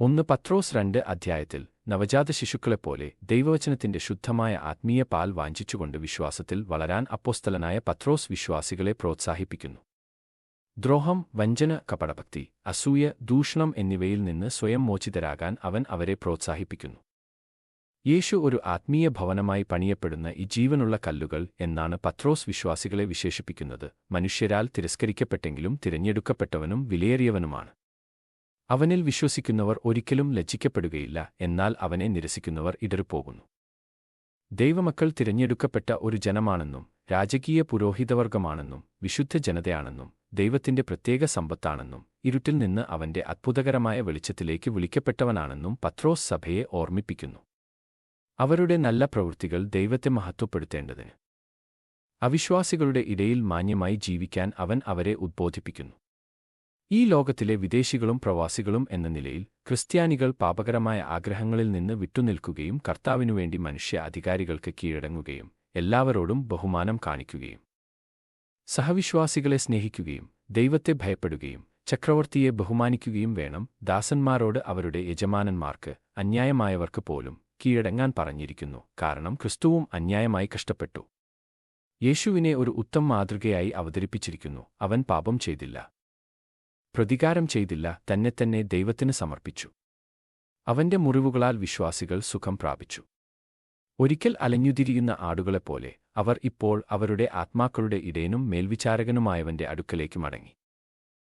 ഒന്ന് പത്രോസ് രണ്ട് അധ്യായത്തിൽ നവജാത ശിശുക്കളെപ്പോലെ ദൈവവചനത്തിന്റെ ശുദ്ധമായ ആത്മീയ പാൽ വാഞ്ചിച്ചുകൊണ്ട് വിശ്വാസത്തിൽ വളരാൻ അപ്പോസ്തലനായ പത്രോസ് വിശ്വാസികളെ പ്രോത്സാഹിപ്പിക്കുന്നു. ദ്രോഹം വഞ്ചന കപടഭക്തി അസൂയ ദൂഷണം എന്നിവയിൽ നിന്ന് സ്വയം മോചിതരാകാൻ അവൻ അവരെ പ്രോത്സാഹിപ്പിക്കുന്നു. യേശു ഒരു ആത്മീയ ഭവനമായി പണിയപ്പെടുന്ന ഈ ജീവനുള്ള കല്ലുകൾ എന്നാണ് പത്രോസ് വിശ്വാസികളെ വിശേഷിപ്പിക്കുന്നത്. മനുഷ്യരാൽ തിരസ്കരിക്കപ്പെട്ടെങ്കിലും തിരഞ്ഞെടുക്കപ്പെട്ടവനും വിലയേറിയവനുമാണ്. അവനിൽ വിശ്വസിക്കുന്നവർ ഒരിക്കലും ലജ്ജിക്കപ്പെടുകയില്ല എന്നാൽ അവനെ നിരസിക്കുന്നവർ ഇടറിപ്പോകുന്നു. ദൈവമക്കൾ തിരഞ്ഞെടുക്കപ്പെട്ട ഒരു ജനമാണെന്നും രാജകീയ പുരോഹിതവർഗമാണെന്നും വിശുദ്ധ ജനതയാണെന്നും ദൈവത്തിന്റെ പ്രത്യേക സമ്പത്താണെന്നും ഇരുട്ടിൽ നിന്ന് അവന്റെ അത്ഭുതകരമായ വെളിച്ചത്തിലേക്ക് വിളിക്കപ്പെട്ടവനാണെന്നും പത്രോസ് സഭയെ ഓർമ്മിപ്പിക്കുന്നു. അവരുടെ നല്ല പ്രവൃത്തികൾ ദൈവത്തെ മഹത്വപ്പെടുത്തേണ്ടതിന്. അവിശ്വാസികളുടെ ഇടയിൽ മാന്യമായി ജീവിക്കാൻ അവൻ അവരെ ഉദ്ബോധിപ്പിക്കുന്നു. ഈ ലോകത്തിലെ വിദേശികളും പ്രവാസികളും എന്ന നിലയിൽ ക്രിസ്ത്യാനികൾ പാപകരമായ ആഗ്രഹങ്ങളിൽ നിന്ന് വിട്ടുനിൽക്കുകയും കർത്താവിനുവേണ്ടി മനുഷ്യ അധികാരികൾക്ക് കീഴടങ്ങുകയും എല്ലാവരോടും ബഹുമാനം കാണിക്കുകയും. സഹവിശ്വാസികളെ സ്നേഹിക്കുകയും ദൈവത്തെ ഭയപ്പെടുകയും ചക്രവർത്തിയെ ബഹുമാനിക്കുകയും വേണം ദാസന്മാരോട് അവരുടെ യജമാനന്മാർക്ക് അന്യായമായവർക്ക് പോലും കീഴടങ്ങാൻ പറഞ്ഞിരിക്കുന്നു. കാരണം ക്രിസ്തുവും അന്യായമായി കഷ്ടപ്പെട്ടു. യേശുവിനെ ഒരു ഉത്തം മാതൃകയായി അവതരിപ്പിച്ചിരിക്കുന്നു. അവൻ പാപം ചെയ്തില്ല. പ്രതികാരം ചെയ്തില്ല തന്നെ തന്നെ ദൈവത്തിന് സമർപ്പിച്ചു. അവന്റെ മുറിവുകളാൽ വിശ്വാസികൾ സുഖം പ്രാപിച്ചു. ഒരിക്കൽ അലഞ്ഞുതിരിയുന്ന ആടുകളെപ്പോലെ അവർ ഇപ്പോൾ അവരുടെ ആത്മാക്കളുടെ ഇടയനും മേൽവിചാരകനുമായവന്റെ അടുക്കലേക്ക് മടങ്ങി.